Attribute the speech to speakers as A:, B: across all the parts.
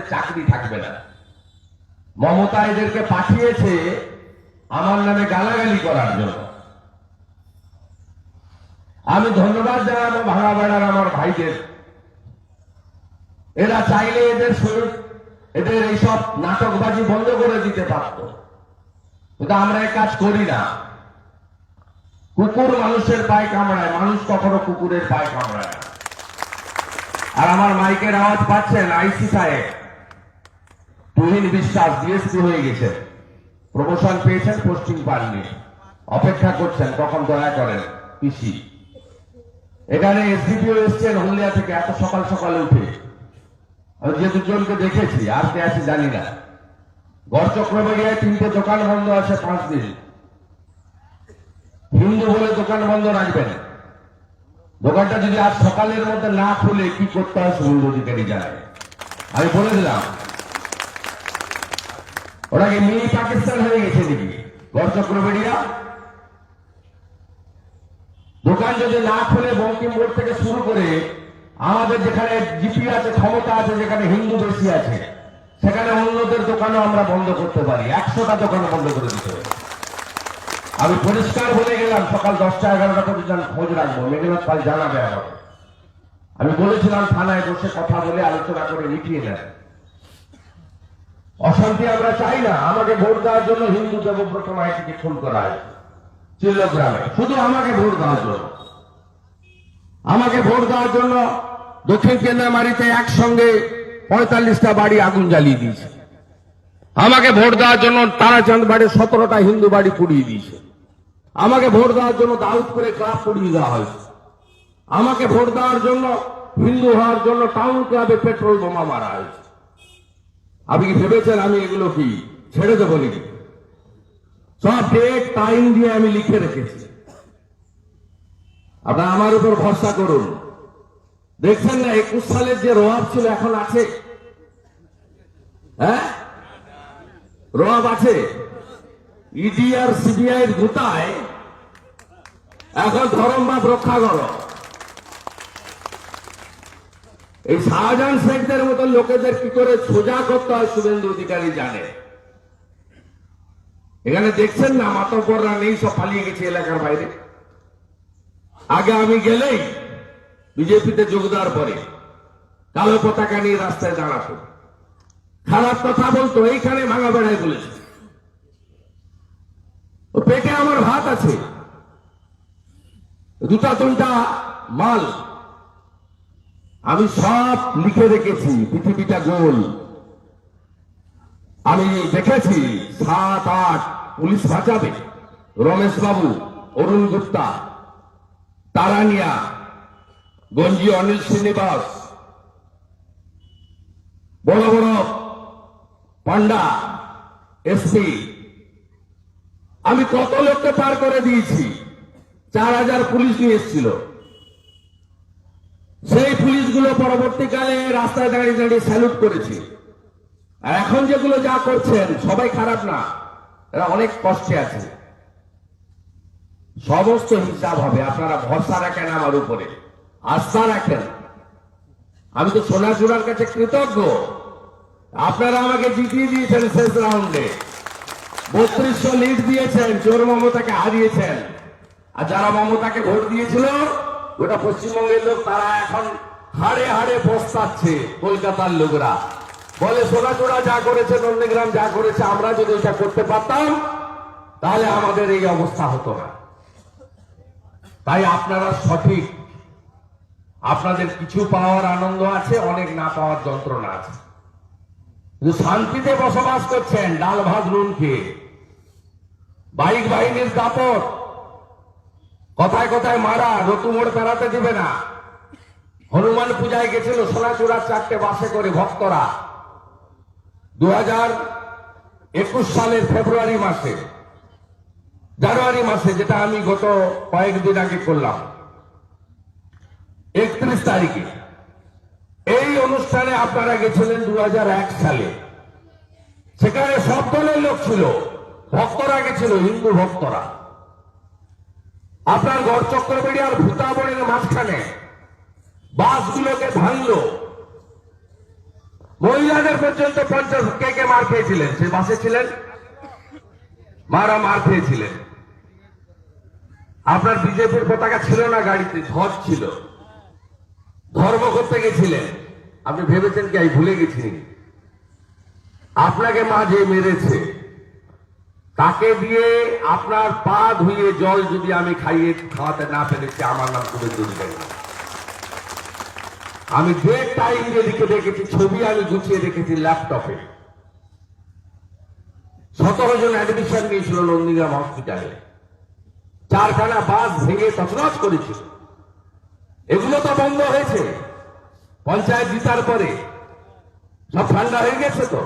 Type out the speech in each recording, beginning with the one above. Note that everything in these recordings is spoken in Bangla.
A: চাকরি থাকবে না। মমতা এদেরকে পাঠিয়েছে আমার নামে গালাগালি করার জন্য। আমি ধন্যবাদ জানাব ভাঙা বেড়ার আমার ভাইদের। এরা চাইলে এদের শরীর এদের এইসব নাটকবাজি বন্ধ করে দিতে পারত। কিন্তু আমরা এই কাজ করি না। কুকুর মানুষের পায়ে কামড়ায়, মানুষ কখনো কুকুরের পায়ে কামড়ায় আর আমার মাইকের আওয়াজ পাচ্ছেন আইসি সাহেব। তুহিন বিশ্বাস ডিএসপি হয়ে গেছে। প্রমোশন পেয়েছেন পোস্টিং পাননি। অপেক্ষা করছেন, কখন দয়া করেন, পিসি। এখানে এসডিপিও এসছেন হলদিয়া থেকে, এত সকাল সকালে উঠে। আমি যে দুজনকে দেখেছি, আর কে আছে জানি না। গড় চক্রবাড়িয়ায় তিনটে দোকান বন্ধ আছে পাঁচ দিন। হিন্দু বলে দোকান বন্ধ রাখবেন। দোকানটা যদি আজ সকালের মধ্যে না খুলে, কি করতে হয় শুভেন্দু অধিকারী জানায়। আমি বলে দিলাম ওরা কি মিনি পাকিস্তান হয়ে গেছে নাকি গড় চক্রবেড়িয়া দোকান যদি না খুলে, বঙ্কিম বোর্ড থেকে শুরু করে আমাদের যেখানে জিপি আছে, ক্ষমতা আছে, যেখানে হিন্দু বেশি আছে, সেখানে অন্যদের দোকানও আমরা বন্ধ করতে পারি। একশোটা দোকান বন্ধ করে দিতে হবে। আমি পরিষ্কার বলে গেলাম, সকাল দশটা এগারোটা পর্যন্ত খোঁজ রাখব। মেঘনাথ পাল জানাবে আমাকে। আমি বলেছিলাম থানায় বসে কথা বলে আলোচনা করে মিটিয়ে নেন। অশান্তি আমরা চাই না। আমাকে ভোট দেওয়ার জন্য হিন্দু দেবব্রত মাইতিকে খুন করা হয়েছে চিল্লগ্রামে শুধু আমাকে ভোট দেওয়ার জন্য। আমাকে ভোট দেওয়ার জন্য দক্ষিণ কেন্দ্রামারিতে একসঙ্গে পঁয়তাল্লিশটা বাড়ি আগুন জ্বালিয়ে দিয়েছে। আমাকে ভোট দেওয়ার জন্য তারাচাঁদ বাড়ি সতেরোটা হিন্দু বাড়ি পুড়িয়ে দিয়েছে। আমাকে ভোট দেওয়ার জন্য দাউদ করে ক্লাব পুড়িয়ে দেওয়া হয়েছে। আমাকে ভোট দেওয়ার জন্য হিন্দু হওয়ার জন্য টাউন ক্লাবে পেট্রোল বোমা মারা হয়েছে। আপনি কি ভেবেছেন আমি এগুলো কি ছেড়ে দেবো নাকি? সব ডেট টাইম দিয়ে আমি লিখে রেখেছি। আপনারা আমার উপর ভরসা করুন। দেখছেন না, একুশ সালের যে রোয়াব ছিল, এখন আছে? হ্যাঁ? রোয়াব আছে। ইডি আর সিবিআই এর গুতায় এখন ধরম ধরমবাদ রক্ষা করো। এই শাহজাহান শেখদের মতো লোকেদের কি করে সোজা করতে হয় শুভেন্দু অধিকারী জানে? এখানে দেখছেন না, মাতব্বররা নেই, সব পালিয়ে গেছে এলাকার বাইরে। আগে আমি গেলেই বিজেপিতে যোগ দেওয়ার পরে কালো পতাকা নিয়ে রাস্তায় দাঁড়াতো। খারাপ কথা বলতো, এইখানে ভাঙা বেড়ায় বলেছে। পেটে আমার ভাত আছে। দুটা তিনটা মাল আমি সব লিখে রেখেছি, পৃথিবীটা গোল। আমি দেখেছি, সাত আট পুলিশ বাঁচাবে। রমেশ বাবু অরুণ গুপ্তা, তারানিয়া, গঞ্জি অনিল শ্রীনিবাস, বড় বড় পান্ডা এসপি। আমি কত লোককে পার করে দিয়েছি? চার হাজার পুলিশ নিয়ে এসেছিল। সেই পুলিশগুলো পরবর্তীকালে রাস্তায় দাঁড়িয়ে দাঁড়িয়ে স্যালুট করেছি। আর এখন যেগুলো যা করছেন, সবাই খারাপ না। এরা অনেক কষ্টে আছে। সমস্ত হিসাব হবে, আপনারা ভরসা রাখেন আমার উপরে। আস্থা রাখেন। আমি তো সোনা চূড়ার কাছে কৃতজ্ঞ। আপনারা আমাকে জিতিয়ে দিয়েছেন শেষ রাউন্ডে বত্রিশশো লিড দিয়েছেন, চোর মমতাকে হারিয়েছেন। আর যারা মমতাকে ভোট দিয়েছিল গোটা পশ্চিমবঙ্গের লোক তারা এখন হাড়ে হাড়ে পস্তাচ্ছে কলকাতার লোকরা। বলে সোনাচূড়া যা করেছে, নন্দীগ্রাম যা করেছে, আমরা যদি এটা করতে পারতাম, তাহলে আমাদের এই অবস্থা হতো না। তাই আপনারা সঠিক। আপনাদের কিছু পাওয়ার আনন্দ আছে, অনেক না পাওয়ার যন্ত্রণা আছে। শান্তিতে বসবাস করছেন, ডাল ভাত নুন খেয়ে। বাইক বাহিনীর দাপট। কথায় কথায় মারা, রতু মোড় পেরাতে দিবে না। হনুমান পূজায় গেছিল সোনাচূড়ার চারটে বাসে করে ভক্তরা। দু হাজার একুশ সালের ফেব্রুয়ারি মাসে, জানুয়ারি মাসে, যেটা আমি গত কয়েকদিন আগে করলাম। একত্রিশ তারিখে। এই অনুষ্ঠানে আপনারা গেছিলেন দু হাজার এক সালে। সেখানে সব দলের লোক ছিল। ভক্তরা গেছিল, হিন্দু ভক্তরা। আপনার গড় চক্রবেড়ি আর ভূতাবনের মাঝখানে বাসগুলোকে ভাঙলো।
B: মহিলাদের পর্যন্ত পঞ্চাশ কে কে মার খেয়েছিলেন? সে বাসে ছিলেন? মারা মার খেয়েছিলেন। আপনার বিজেপির পতাকা ছিল না গাড়িতে, ধ্বজ ছিল। ধর্ম করতে গেছিলেন। আপনি ভেবেছেন কি? আমি ভুলে গেছি। আপনাকে মা যে মেরেছে তাকে দিয়ে আপনার পা ধুয়ে জল যদি আমি খাইয়ে খাওয়াতে না পেরেছি আমার নাম করে দুর্গা আমি ডেট টাইম দিয়ে লিখে রেখেছি ছবি আমি গুছিয়ে রেখেছি ল্যাপটপে সতেরো জন অ্যাডমিশন নিয়েছিল নন্দীগ্রাম হসপিটালে চারখানা বাস ভেঙে তছনছ করেছিল। এগুলো তো বন্ধ হয়েছে। পঞ্চায়েত জিতার পরে। সব ঠান্ডা হয়ে গেছে তো?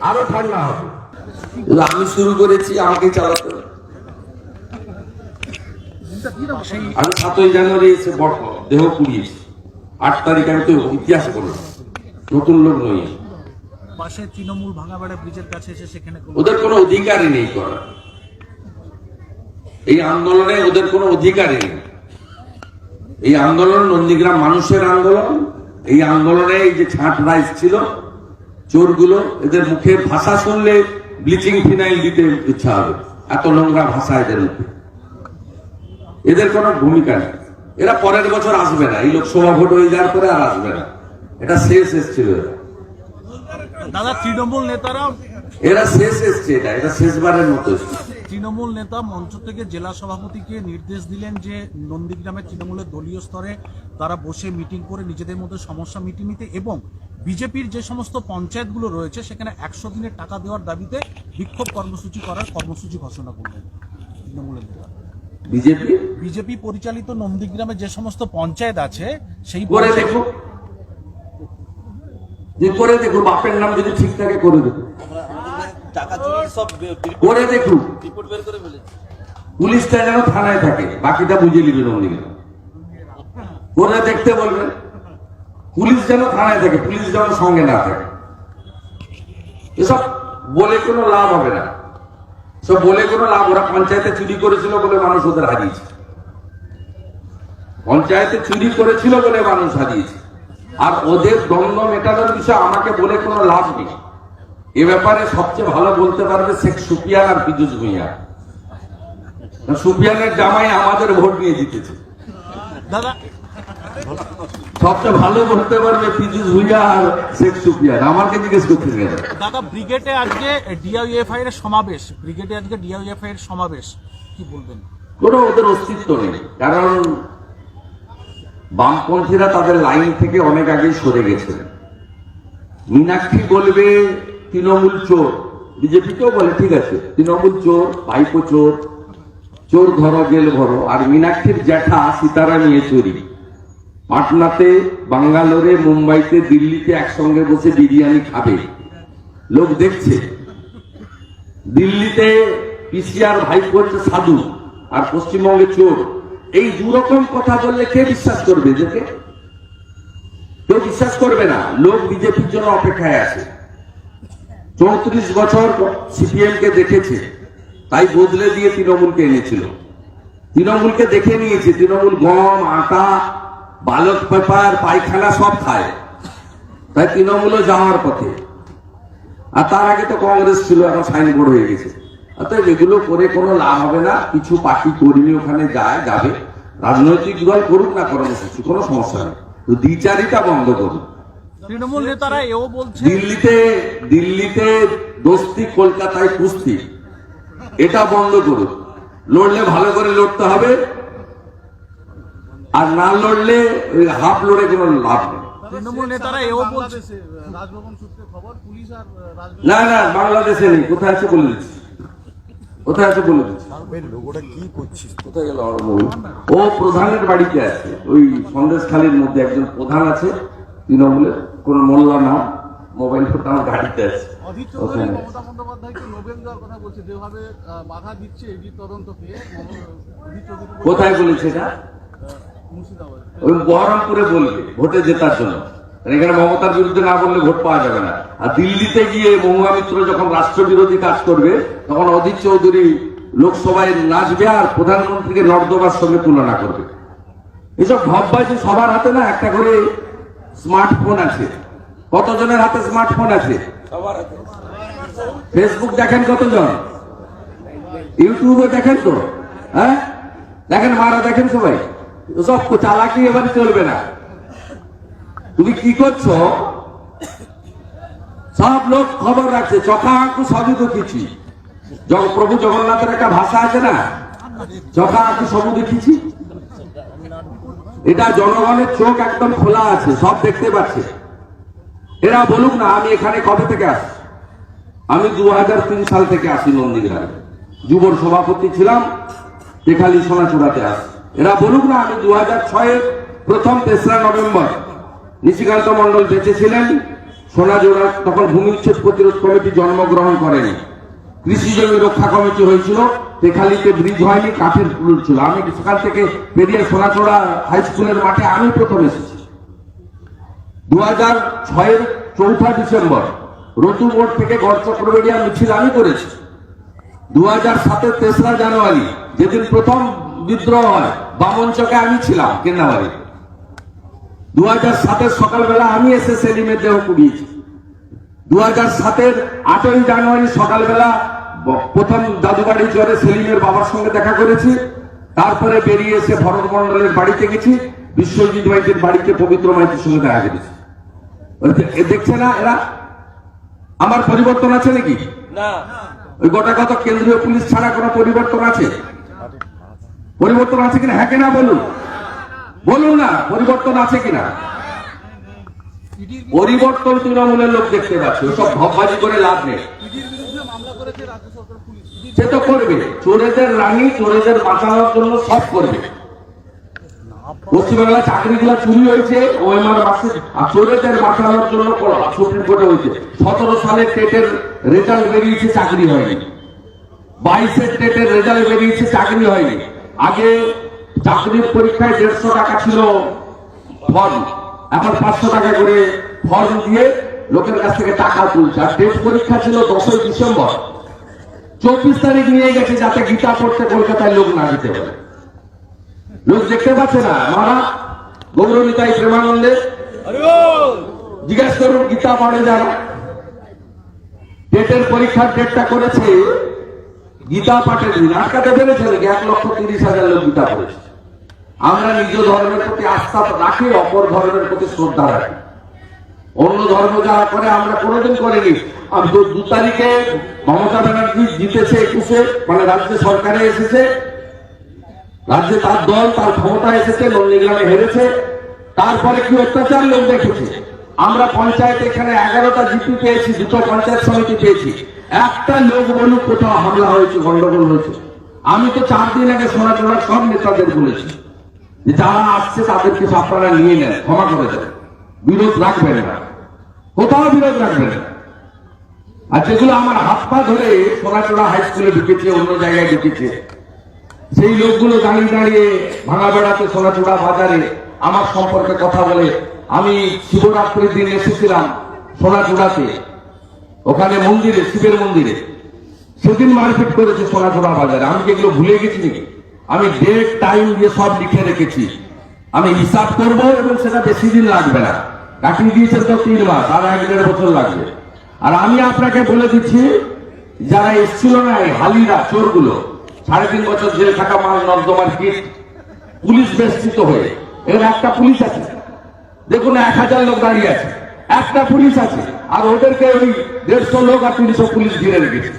B: আরও ঠান্ডা হবে।
A: আমি শুরু করেছি আমাকে চালাতে। আমি সাতই জানুয়ারি এসে বড় দেহ পুড়িয়েছি আট তারিখ আমি তো ইতিহাসে করলাম নতুন লোক নই
C: পাশে তৃণমূল ভাঙাবাড়া ব্রিজের কাছে এসে সেখানে
A: ওদের কোনো অধিকারই নেই করার এই আন্দোলনে ওদের কোনো অধিকারই নেই। এই আন্দোলন নন্দীগ্রাম মানুষের আন্দোলন। এই আন্দোলনে এই যে ছাঁট রাইস ছিল চোরগুলো এদের মুখে ভাষা শুনলে ব্লিচিং ফিনাইল দিতে ইচ্ছা হবে। এত নোংরা ভাষা এদের এদের কোনো ভূমিকা নেই। এরা পরের বছর আসবে না। এই লোকসভা ভোট হয়ে যাওয়ার পরে আর আসবে না। এটা শেষ এসছিল এরা।
C: দাদা তৃণমূল নেতারা
A: এরা শেষ এসছে এটা। এটা শেষবারের মতো এসছে।
C: তৃণমূল নেতা মঞ্চ থেকে জেলা সভাপতিকে নির্দেশ দিলেন যে নন্দীগ্রামের তৃণমূলের দলীয় স্তরে তারা বসে মিটিং করে নিজেদের মধ্যে সমস্যা মিটিয়ে নিতে এবং বিজেপির যে সমস্ত পঞ্চায়েতগুলো রয়েছে সেখানে একশো দিনের টাকা দেওয়ার দাবিতে বিক্ষোভ কর্মসূচি করার কর্মসূচি ঘোষণা করলেন তৃণমূলের নেতা।
A: বিজেপি?
C: বিজেপি পরিচালিত নন্দীগ্রামে যে সমস্ত পঞ্চায়েত আছে সেই
A: করে দেখো। যে করে দেখো বাপের নাম যদি ঠিক থাকে করে দেখো। করে দেখো।
D: রিপোর্ট বের করে ফেলেছে
A: পুলিশটা যেন থানায় থাকে বাকিটা বুঝে নিবে করে দেখতে বলবেন পুলিশ যেন থানায় থাকে, পুলিশ যেন সঙ্গে না থাকে। এসব বলে কোনো লাভ হবে না। সব বলে কোনো লাভ, ওরা পঞ্চায়েতে চুরি করেছিল বলে মানুষ ওদের হারিয়েছে। পঞ্চায়েতে চুরি করেছিল বলে মানুষ হারিয়েছে। আর ওদের দ্বন্দ্ব মেটানোর বিষয়ে আমাকে বলে কোনো লাভ নেই। এ ব্যাপারে সবচেয়ে ভালো বলতে পারবে শেখ সুপিয়ান আর পীযুষ ভূঁইয়া। সুপিয়ানের জামাই আমাদের ভোট নিয়ে জিতেছে।
C: দাদা
A: সবচেয়ে ভালো বলতে পারবে পীযুষ ভূঁইয়া আর শেখ সুপিয়ান আমাকে জিজ্ঞেস করতে গেলে
C: দাদা ব্রিগেডে আজকে ডিআইএফআই এর সমাবেশ। ব্রিগেডে আজকে ডিআইএফআই এর সমাবেশ। কি বলবেন?
A: কোনো ওদের অস্তিত্ব নেই। কারণ বামপন্থীরা তাদের লাইন থেকে অনেক আগেই সরে গেছে। মীনাক্ষী বলবে তৃণমূল চোর। বিজেপিকেও বলে ঠিক আছে তৃণমূল চোর ভাইপো চোর চোর ধরো জেল ভরো। আর মীনাক্ষীর জ্যাঠা সীতারা নিয়ে চুরি পাটনাতে বাঙ্গালোরে, মুম্বাইতে, দিল্লিতে একসঙ্গে বসে বিরিয়ানি খাবে। লোক দেখছে। দিল্লিতে পিসিআর ভাইপো হচ্ছে সাধু, আর পশ্চিমবঙ্গে চোর। এই দুরকম কথা বললে কে বিশ্বাস করবে এদেরকে? কেউ বিশ্বাস করবে না। লোক বিজেপির জন্য অপেক্ষায় আছে। চৌত্রিশ বছর সিপিএম কে দেখেছে। তাই বদলে দিয়ে তৃণমূলকে এনেছিল। তৃণমূলকে দেখে নিয়েছে। তৃণমূল গম, আটা বালক পেপার পায়খানা সব খায়। তাই তৃণমূলও যাওয়ার পথে। আর তার আগে তো কংগ্রেস ছিল এখন সাইনবোর্ড হয়ে গেছে। অতএব এগুলো করে কোনো লাভ হবে না। কিছু পার্টি কর্মী ওখানে যায় যাবে। রাজনৈতিক দল করুক না কর্মসূচি কোনো সমস্যা নেই। তো দ্বিচারিতা বন্ধ করুন।
C: তৃণমূল নেতারা এও বলছে
A: দিল্লিতে দিল্লিতে দোস্তি কলকাতায় কুস্তি। এটা বন্ধ করুন। লড়লে ভালো করে লড়তে হবে। আর না লড়লে ওই হাফ লড়ে কোনো লাভ নেই।
C: তৃণমূল নেতারা এও বলছে
E: রাজভবন সূত্রে খবর পুলিশ আর রাজ
A: না না বাংলাদেশে নেই। কোথায় আছে বলে দিচ্ছি। কোথায় আছে বলে দিচ্ছি। কোথায় গেল ও প্রধানের বাড়িতে আছে। ওই সন্দেশখালীর মধ্যে একজন প্রধান আছে তৃণমূলের। কোন মোল্লা না। মোবাইল ফোনটা আমার গাড়িতে আছে। কোথায় বলেছে এটা? ওই বহরমপুরে বলবে, ভোটে জেতার জন্য। এখানে মমতার বিরুদ্ধে না বললে ভোট পাওয়া যাবে না। আর দিল্লিতে গিয়ে মহুয়া মিত্র যখন রাষ্ট্রবিরোধী কাজ করবে, তখন অধীর চৌধুরী লোকসভায় নাচবে আর প্রধানমন্ত্রীকে নর্দবার সঙ্গে তুলনা করবে। এসব ভাববাজি সবার হাতে না, একটা করে স্মার্টফোন আছে। কতজনের হাতে স্মার্টফোন আছে? ফেসবুক দেখেন কতজন? ইউটিউবে দেখেন তো হ্যাঁ? দেখেন মারা দেখেন সবাই। সব চালাকি এবার চলবে না। তুমি কি করছ? সব লোক খবর রাখছে চকা আঁকু সবই তো কিছু প্রভু জগন্নাথের একটা ভাষা আছে না চকা আঁকু সবই দেখিছি এটা জনগণের চোখ একদম খোলা আছে, সব দেখতে পাচ্ছে। এরা বলুক না, আমি এখানে কবে থেকে আসছি? আমি দু হাজার তিন সাল থেকে আসি নন্দীগ্রামে। যুবর সভাপতি ছিলাম, তেখালি সোনাচূড়াতে আসি এরা বলুক না, আমি দু হাজার ছয়ের প্রথম তেসরা নভেম্বর নিশিকান্ত মন্ডল বেঁচে ছিলেন। সোনাজোড়া তখন ভূমি উচ্ছেদ প্রতিরোধ কমিটি জন্মগ্রহণ করেনি। কৃষি জমি রক্ষা কমিটি হয়েছিল। তেখালিতে ব্রিজ হয়নি, কাঠের পুল ছিল। আমি সেখান থেকে পেরিয়ে সোনাচোড়া হাই স্কুলের মাঠে আমি প্রথম এসেছি। দু হাজার ছয়ের চৌঠা ডিসেম্বর রতু মোড় থেকে গড় চক্রবেড়িয়া মিছিল আমি করেছি। দু হাজার সাতের তেসরা জানুয়ারি, যেদিন প্রথম বিদ্রোহ হয় বামনচকে আমি ছিলাম কেন্দ্রাবাড়ি দু হাজার সাতের সকালবেলা আমি এসে সেলিমের দেহ কুড়িয়েছি। দু হাজার সাতের আটই জানুয়ারি সকালবেলা প্রথম দাদুবাড়ি চরে সেলিমের বাবার সঙ্গে দেখা করেছি। তারপরে বেরিয়ে এসে ভরত মন্ডলের বাড়িতে গেছি বিশ্বজিৎ মাইতির বাড়িতে পবিত্র মাইতির সঙ্গে দেখা করেছি। দেখছে না এরা? আমার পরিবর্তন আছে নাকি?
D: না।
A: ওই গোটা কত কেন্দ্রীয় পুলিশ ছাড়া কোনো পরিবর্তন আছে? পরিবর্তন আছে কিনা? হ্যাঁ কিনা বলুন। বলুন না, পরিবর্তন আছে কিনা? পরিবর্তন তৃণমূলের লোক দেখতে পাচ্ছে, ওসব ভববাজি করে লাভ নেই। সে তো করবে, চোরেদের রানী, চোরেদের বাঁচানোর জন্য সব করবে। পশ্চিমবাংলা চাকরিগুলো চুরি হয়েছে, ওএমআর আর চোরেদের বাঁচানোর জন্য সুপ্রিম কোর্টে হয়েছে সতেরো সালে টেটের রেজাল্ট বেরিয়েছে, চাকরি হয়নি। বাইশের টেটের রেজাল্ট বেরিয়েছে, চাকরি হয়নি। আগে চাকরির পরীক্ষায় দেড়শো টাকা ছিল ফর্ম। এখন পাঁচশো টাকা করে ফর্ম দিয়ে লোকের কাছ থেকে টাকা তুলছে। আর টেট পরীক্ষা ছিল দশই ডিসেম্বর। চব্বিশ তারিখ নিয়ে গেছে যাতে গীতা পড়তে কলকাতায় লোক না যেতে পারে। লোক দেখতে পাচ্ছে না। মারা গৌরবিতাই প্রেমানন্দে। জিজ্ঞাসা করুন, গীতা পড়ে যারা? টেটের পরীক্ষার ডেটটা করেছে গীতা পাঠের দিন আটকাতে পেরেছে নাকি? এক লক্ষ তিরিশ হাজার লোক গীতা পড়েছে। আমরা নিজ ধর্মের প্রতি আস্থা রাখি, অপর ধর্মের প্রতি শ্রদ্ধা রাখি। অন্য ধর্ম যারা করে আমরা কোনোদিন করিনি। আমি দু তারিখে মমতা ব্যানার্জি জিতেছে একুশে মানে রাজ্য সরকারে এসেছে। রাজ্যে তার দল, তার ক্ষমতা এসেছে নন্দীগ্রামে হেরেছে। তারপরে কি অত্যাচার লোক দেখেছে? আমরা পঞ্চায়েত এখানে এগারোটা জিপি পেয়েছি, দুটো পঞ্চায়েত সমিতি পেয়েছি। একটা লোক বলুক কোথাও হামলা হয়েছে গন্ডগোল হয়েছে। আমি তো চার দিন আগে সোনাচোড়ার সব নেতাদের বলেছি যে যারা আসছে তাদেরকে আপনারা নিয়ে নেন, ক্ষমা করে দেন। বিরোধ রাখবেন না। কোথাও বিরোধ রাখবেন না। আর যেগুলো আমার হাত পা ধরে সোনাচোড়া হাই স্কুলে ঢুকেছে, অন্য জায়গায় ঢুকেছে, সেই লোকগুলো দাঁড়িয়ে দাঁড়িয়ে ভাঙা বেড়াতে সোনাচূড়া বাজারে আমার সম্পর্কে কথা বলে আমি শিবরাত্রির দিন এসেছিলাম সোনাচূড়াতে ওখানে মন্দিরে, শিবের মন্দিরে। সেদিন মারপিট করেছে সোনাচূড়া বাজারে। আমি কি এগুলো ভুলে গেছি নাকি? আমি ডেট টাইম দিয়ে সব লিখে রেখেছি। আমি হিসাব করব এবং সেটা বেশি দিন লাগবে না। কাটিয়ে দিয়েছেন তো তিন মাস, আর এক দেড় বছর লাগবে। আর আমি আপনাকে বলে দিচ্ছি, যারা এসছিল না হালিরা, চোরগুলো, সাড়ে তিন বছর জেল থাকা মাল নর্দমার কিট, পুলিশ বেষ্টিত হয়ে। এর একটা পুলিশ আছে। দেখুন এক হাজার লোক দাঁড়িয়ে আছে। একটা পুলিশ আছে। আর ওদেরকে ওই দেড়শো লোক আর তিনশো পুলিশ ঘিরে রেখেছে।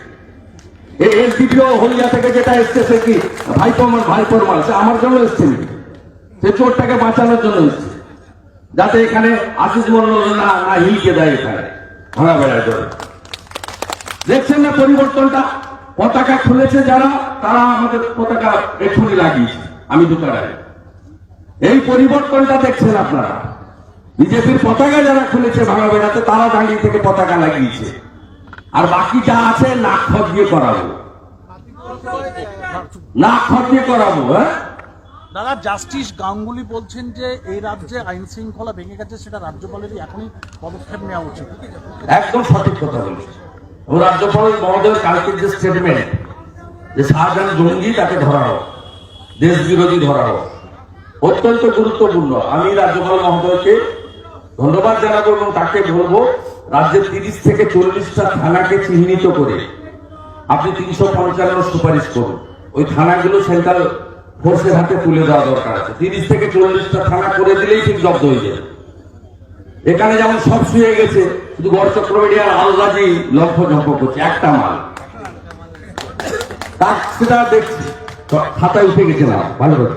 A: এই এসডিপিও হলিয়া থেকে যেটা এসছে, সে কি ভাইপো আমার ভাইপোর মাল? সে আমার জন্য এসছে সে চোরটাকে বাঁচানোর জন্য এসছে। যাতে এখানে আশিস মন্ডল না না হিলকে দেয় এখানে। ভাঙা বেড়ায় জন্য। দেখছেন না পরিবর্তনটা? পতাকা খুলেছে যারা, তারা আমাদের পতাকা এক্ষুনি লাগিয়েছে। আমি আগে। এই পরিবর্তনটা দেখছেন আপনারা। বিজেপির পতাকা যারা খুলেছে ভাঙা বেড়াতে তারা দাঁড়িয়ে থেকে পতাকা লাগিয়েছে। আর বাকি যা আছে নাক খত দিয়ে করাবো। নাক খত দিয়ে করাবো হ্যাঁ?
C: দাদা জাস্টিস গাঙ্গুলি বলছেন যে এই রাজ্যে আইন শৃঙ্খলা ভেঙে গেছে সেটা রাজ্যপালেরই এখনই পদক্ষেপ নেওয়া উচিত।
A: একদম সঠিক কথা বলেছে ও রাজ্যপাল মহোদয়ের কালকের যে স্টেটমেন্ট যে শাহজাহান জঙ্গি তাকে ধরা হোক দেশ বিরোধী ধরা হোক অত্যন্ত গুরুত্বপূর্ণ। আমি রাজ্যপাল মহোদয়কে ধন্যবাদ জানাব এবং তাকে বলব, রাজ্যের তিরিশ থেকে চল্লিশটা থানাকে চিহ্নিত করে আপনি তিনশো পঞ্চান্ন সুপারিশ করুন। ওই থানাগুলো সেন্ট্রাল ফোর্সের হাতে তুলে দেওয়া দরকার আছে। তিরিশ থেকে চল্লিশটা থানা করে দিলেই ঠিক জব্দ হয়ে যাবে এখানে যেমন সব শুয়ে গেছে, শুধু গড় চক্রবর্তী আর আলগাজি লক্ষ জম্প করছে, একটা মাল। সেটা দেখছি। খাতায় উঠে গেছে না, ভালো করে।